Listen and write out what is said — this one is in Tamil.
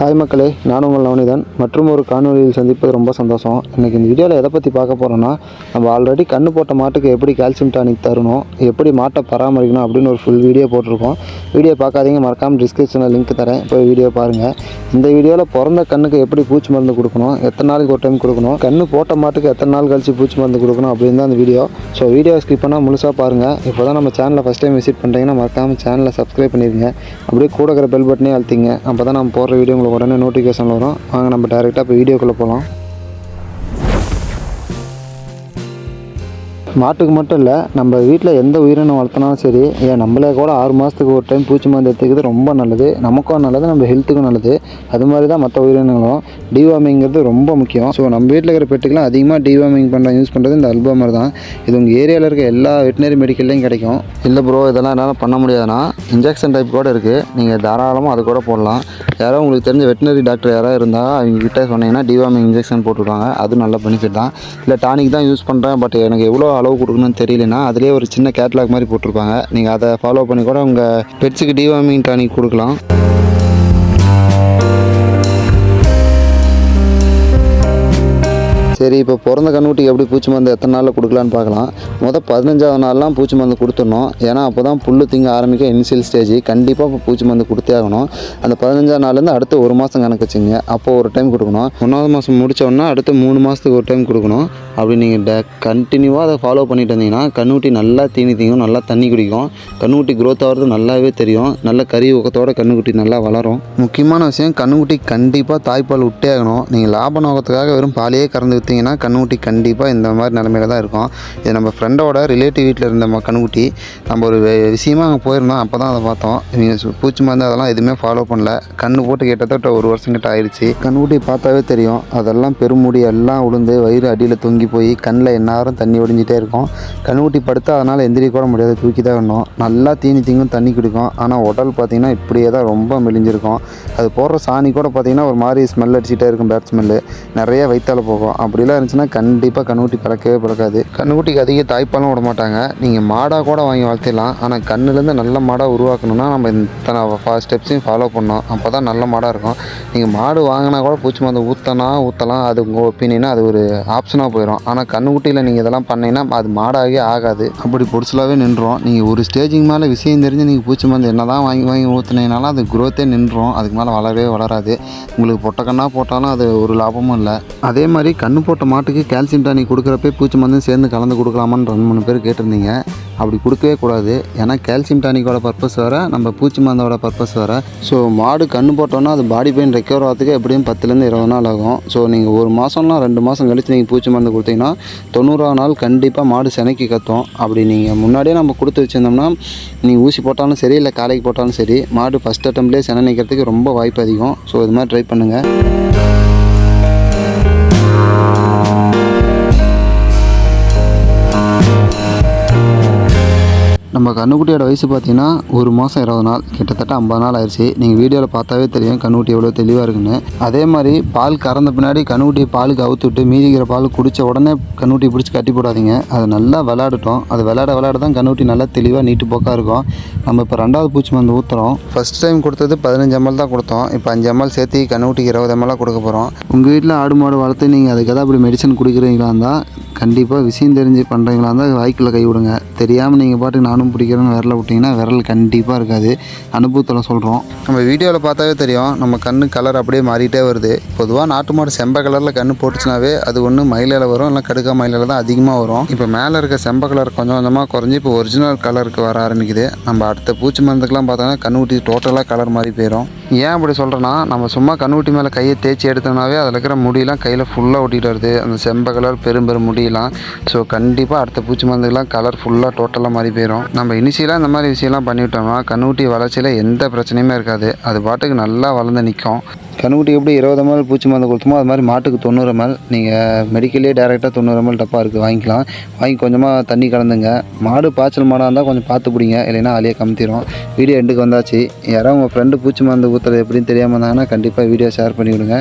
ஹாய் மக்களே நான் உங்கள் நவனிதன் மற்றும் ஒரு காணொலியில் சந்திப்பது ரொம்ப சந்தோஷம். இன்றைக்கி இந்த வீடியோவில் எதை பற்றி பார்க்க போகிறோன்னா நம்ம ஆல்ரெடி கண்ணு போட்ட மாட்டுக்கு எப்படி கால்சியம் டானிக் தரணும் எப்படி மாட்டை பராமரிக்கணும் அப்படின்னு ஒரு ஃபுல் வீடியோ போட்டிருக்கோம். வீடியோ பார்க்காதீங்க மறக்காமல் டிஸ்கிரிப்ஷனில் லிங்க் தரேன். போய் வீடியோ பாருங்கள் இந்த வீடியோவில் பிறந்த கண்ணுக்கு எப்படி பூச்சி மருந்து கொடுக்கணும் எத்தனை நாளைக்கு ஒரு டைம் கொடுக்கணும் கண்ணு போட்ட மாட்டுக்கு எத்தனை நாள் கழிச்சு பூச்சி மருந்து கொடுக்கணும் அப்படின்னு தான் அந்த வீடியோ ஸோ வீடியோ ஸ்கிப் பண்ணால் முழுசாக பாருங்கள் இப்போ தான் நம்ம சேனலை ஃபஸ்ட் டைம் விசிட் பண்ணுறீங்கன்னா மறக்காமல் சேனலை சப்ஸ்கிரைப் பண்ணிடுங்க அப்படியே கூட இருக்கிற பெல் பட்டனே அழுத்திங்க. அப்போ தான் நம்ம போடுற வீடியோ உடனே நோட்டிஃபிகேஷன் வரும். வாங்க நம்ம டேரெக்டாக இப்போ வீடியோக்குள்ளே போகலாம் மாட்டுக்கு மட்டும் இல்லை நம்ம வீட்டில் எந்த உயிரினம் வளர்த்தினாலும் சரி ஏன் நம்மளே கூட ஆறு மாதத்துக்கு ஒரு டைம் பூச்சி மருந்து எடுத்துக்கிறது ரொம்ப நல்லது. நமக்கும் நல்லது நம்ம ஹெல்த்துக்கும் நல்லது. அது மாதிரி தான் மற்ற உயிரினங்களும். டிவார்மிங்கிறது ரொம்ப முக்கியம். ஸோ நம்ம வீட்டில் இருக்கிற பெட்டுக்கெலாம் அதிகமாக டிவார்மிங் பண்ணுற யூஸ் பண்ணுறது இந்த அல்பாமர் தான் இது உங்கள் ஏரியாவில் இருக்க எல்லா வெட்டினரி மெடிக்கல்லையும் கிடைக்கும். இல்லை ப்ரோ இதெல்லாம் என்னால் பண்ண முடியாதுன்னா இன்ஜெக்ஷன் டைப் கூட இருக்குது நீங்கள் தாராளமாக அது கூட போடலாம். யாரோ உங்களுக்கு தெரிஞ்ச வெட்டினரி டாக்டர் யாராவது இருந்தால் அவங்க கிட்டே சொன்னீங்கன்னா டிவார்மிங் இன்ஜெக்ஷன் போட்டுவிடுவாங்க அது நல்ல பெனிஃபிட் தான். இல்லை டானிக் தான் யூஸ் பண்ணுறேன் பட் எனக்கு எவ்வளோ அளவு கொடுக்கணும்னு தெரியலனா அதுலேயே ஒரு சின்ன கேட்லாக் மாதிரி போட்டிருப்பாங்க. நீங்கள் அதை ஃபாலோ பண்ணி கூட உங்கள் பெட்ஸுக்கு டிவார்மிங் டானிக் கொடுக்கலாம். சரி இப்போ பிறந்த கண்ணுக்குட்டிக்கு எப்படி பூச்சி மருந்து எத்தனை நாளில் கொடுக்கலான்னு பார்க்கலாம். மொதல் பதினஞ்சாவது நாள்லாம் பூச்சி மருந்து கொடுத்துடணும். ஏன்னா அப்போ தான் புல் திங்க ஆரம்பிக்க இனிஷியல் ஸ்டேஜ் கண்டிப்பாக இப்போ பூச்சி மருந்து கொடுத்தே ஆகணும். அந்த பதினஞ்சாவது நாள்லேருந்து அடுத்து ஒரு மாதம் கணக்கு வச்சுங்க. அப்போ ஒரு டைம் கொடுக்கணும். ஒன்றாவது மாதம் முடித்தோன்னா அடுத்து மூணு மாதத்துக்கு ஒரு டைம் கொடுக்கணும். அப்படி நீங்கள் ட கண்டினியூவாக அதை ஃபாலோ பண்ணிட்டு இருந்தீங்கன்னா கண்ணுக்குட்டி நல்லா தீனி தீங்கும் நல்லா தண்ணி குடிக்கும். கண்ணுக்குட்டி க்ரோத் ஆகிறது நல்லாவே தெரியும். நல்ல கறி ஊக்கத்தோட கண்ணுக்குட்டி நல்லா வளரும். முக்கியமான விஷயம் கண்ணுக்குட்டி கண்டிப்பாக தாய்ப்பால் விட்டே ஆகணும். நீங்கள் லாப நோக்கத்துக்காக வெறும் பாலையே கறந்து விற்றீங்கன்னா கண்ணுக்குட்டி கண்டிப்பாக இந்த மாதிரி நிலமையில தான் இருக்கும். இது நம்ம ஃப்ரெண்டோட ரிலேட்டிவ் வீட்டில் இருந்த கண்ணுக்குட்டி நம்ம ஒரு விஷயமா அங்கே போயிருந்தோம். அப்போ தான் அதை பார்த்தோம். நீங்கள் பூச்சி மருந்து அதெல்லாம் எதுவுமே ஃபாலோ பண்ணல. கண்ணு போட்டு கிட்டத்தட்ட ஒரு வருஷம் கிட்ட ஆயிடுச்சு கண்ணுக்குட்டி பார்த்தாவே தெரியும். அதெல்லாம் பெருமுடி எல்லாம் உளுந்து வயிறு அடியில் தொங்கி போய் கண்ணில் எந்நேரம் தண்ணி ஒடிஞ்சிட்டே இருக்கும். கண்ணுக்குட்டி படுத்தா அதனால் எந்திரிக்க கூட முடியாது. தூக்கி தான் வேணும் நல்லா தீனி தீங்கும் தண்ணி குடிக்கும். ஆனால் உடல் பார்த்திங்கன்னா இப்படியே தான் ரொம்ப மெலிஞ்சிருக்கும். அது போடுற சாணி கூட பார்த்திங்கன்னா ஒரு மாதிரி ஸ்மெல் அடிச்சுட்டே இருக்கும் பேட் ஸ்மெல்லு நிறைய வயிற்றால போகும். அப்படிலாம் இருந்துச்சுன்னா கண்டிப்பாக கண்ணுக்குட்டி பிறக்கவே பிறக்காது கண்ணுக்குட்டிக்கு அதிக தாய்ப்பாலும் விட மாட்டாங்க. நீங்கள் மாடாக கூட வாங்கி வளர்த்திடலாம். ஆனால் கண்ணுலேருந்து நல்ல மாடாக உருவாக்கணும்னா நம்ம இத்தனை ஸ்டெப்ஸையும் ஃபாலோ பண்ணோம் அப்போ தான் நல்ல மாடாக இருக்கும். நீங்கள் மாடு வாங்கினா கூட பூச்சி மருந்து ஊற்றனா ஊற்றலாம் அது உங்கள் ஒப்பீனியனா அது ஒரு ஆப்ஷனாக போயிடும் ஆனால் கண்ணுக்குட்டியில் நீங்கள் இதெல்லாம் பண்ணீங்கன்னா அது மாடாகவே ஆகாது. அப்படி பொடிச்சலாகவே நின்றோம். நீங்கள் ஒரு ஸ்டேஜிங் மேலே விஷயம் தெரிஞ்சு நீங்கள் பூச்சி மருந்து என்ன தான் வாங்கி வாங்கி ஊற்றுனீங்கனாலும் அது குரோத்தே நின்றோம். அதுக்கு மேலே வளரவே வளராது. உங்களுக்கு பொட்டை போட்டாலும் அது ஒரு லாபமும் இல்லை. அதே மாதிரி கண்ணு போட்ட மாட்டுக்கு கால்சியம் டானிக் கொடுக்குறப்பே பூச்சி மருந்து சேர்ந்து கலந்து கொடுக்கலாமான்னு ரெண்டு மூணு பேர் கேட்டிருந்தீங்க. அப்படி கொடுக்கவே கூடாது. ஏன்னா கால்சியம் டானிக்கோட பர்பஸ் வேறு நம்ம பூச்சி மருந்தோட பர்பஸ் வேறு. ஸோ மாடு கண்ணு போட்டோன்னா அது பாடி பெயின் ரெக்கவர் ஆகிறதுக்கு எப்படியும் பத்துலேருந்து இருபது நாள் ஆகும். ஸோ நீங்கள் ஒரு மாதம்லாம் ரெண்டு மாதம் கழித்து நீங்கள் பூச்சி மருந்து கொடுத்தீங்கன்னா தொண்ணூறாவது நாள் கண்டிப்பாக மாடு செனைக்கு கத்தும். அப்படி நீங்கள் முன்னாடியே நம்ம கொடுத்து வச்சுருந்தோம்னா நீங்கள் ஊசி போட்டாலும் சரி இல்லை காலைக்கு போட்டாலும் சரி மாடு ஃபஸ்ட் அட்டம்ப்லேயே செனை நிற்கிறதுக்கு ரொம்ப வாய்ப்பு அதிகம். ஸோ இது மாதிரி ட்ரை பண்ணுங்கள் நம்ம கண்ணுக்குட்டியோட வயசு பார்த்தீங்கன்னா ஒரு மாதம் இருபது நாள். கிட்டத்தட்ட ஐம்பது நாள் ஆயிடுச்சு. நீங்கள் வீடியோவில் பார்த்தாவே தெரியும் கண்ணுக்குட்டி எவ்வளோ தெளிவாக இருக்குன்னு. அதே மாதிரி பால் கறந்த பின்னாடி கண்ணுக்குட்டி பாலுக்கு அவுத்து விட்டு மீதிக்கிற பால் குடித்த உடனே கண்ணுக்குட்டி பிடிச்சி கட்டி போடாதீங்க. அது நல்லா விளாடட்டும் அது விளாட விளாட தான் கண்ணுக்குட்டி நல்லா தெளிவாக நீட்டு போக்காக இருக்கும். நம்ம இப்போ ரெண்டாவது பூச்சி மருந்து ஊற்றுறோம் ஃபஸ்ட் டைம் கொடுத்தது பதினஞ்சு எம்எல் தான் கொடுத்தோம். இப்போ அஞ்சு எம்எல் சேர்த்து கண்ணுக்குட்டிக்கு இருபது எம்எல்லாம் கொடுக்க போகிறோம் உங்கள் வீட்டில் ஆடு மாடு வளர்த்து நீங்கள் அதுக்கு ஏதாவது அப்படி மெடிசன் கொடுக்குறீங்களா இருந்தால் கண்டிப்பாக விஷயம் தெரிஞ்சு பண்ணுறீங்களா இருந்தால் வாய்க்கில் கை விடுங்க. தெரியாமல் நீங்கள் பாட்டுக்கு நானும் பிடிக்கிறோன்னு விரல விட்டிங்கன்னா விரல் கண்டிப்பாக இருக்காது. அனுபவத்தில் சொல்கிறோம் நம்ம வீடியோவில் பார்த்தாவே தெரியும். நம்ம கண்ணு கலர் அப்படியே மாறிட்டே வருது. பொதுவாக நாட்டு மாடு செம்ப கலரில் கண்ணு போட்டுச்சுனாவே அது ஒன்று மயிலில் வரும் இல்லை கடுக்கா மயிலில் தான் அதிகமாக வரும். இப்போ மேலே இருக்க செம்ப கலர் கொஞ்சம் கொஞ்சமாக குறைஞ்சி இப்போ ஒரிஜினல் கலருக்கு வர ஆரம்பிக்குது. நம்ம அடுத்த பூச்சி மருந்துக்கெலாம் பார்த்தோன்னா கண்ணுக்குட்டி டோட்டலாக கலர் மாறி போயிடும் ஏன் அப்படி சொல்கிறேன்னா நம்ம சும்மா கண்ணுக்குட்டி மேலே கையை தேய்ச்சி எடுத்தோம்னாவே அதில் இருக்கிற முடியெல்லாம் கையில் ஃபுல்லாக ஒட்டிகிட்டு வருது. அந்த செம்ப கலர் பெரும் பெரும் முடியெல்லாம். ஸோ கண்டிப்பாக அடுத்த பூச்சி மருந்துக்கெலாம் கலர் ஃபுல்லாக டோட்டலாக மாறி போயிடும் நம்ம இனிஷியலாக இந்த மாதிரி விஷயம்லாம் பண்ணிவிட்டோம்னா கண்ணுக்குட்டி வளர்ச்சியில் எந்த பிரச்சனையுமே இருக்காது. அது பாட்டுக்கு நல்லா வளர்ந்து நிற்கும் கண்ணுக்குட்டி எப்படி இருபது எம்எல் பூச்சி மருந்து கொடுத்தோமோ அது மாதிரி மாட்டுக்கு தொண்ணூறு எம்எல் நீங்கள் மெடிக்கல்லே டேரெக்டாக தொண்ணூறு எம்எல் டப்பா இருக்குது வாங்கிக்கலாம். வாங்கி கொஞ்சமாக தண்ணி கலந்துங்க. மாடு பாய்ச்சல் மாடாக இருந்தால் கொஞ்சம் பார்த்து பிடிங்க இல்லைன்னா அலையே கமுத்திரும். வீடியோ எண்டுக்கு வந்தாச்சு. யாராவது உங்கள் ஃப்ரெண்டு பூச்சி மருந்து ஊற்றுறது எப்படின்னு தெரியாமல் இருந்தாங்கன்னா கண்டிப்பாக வீடியோ ஷேர் பண்ணிவிடுங்க.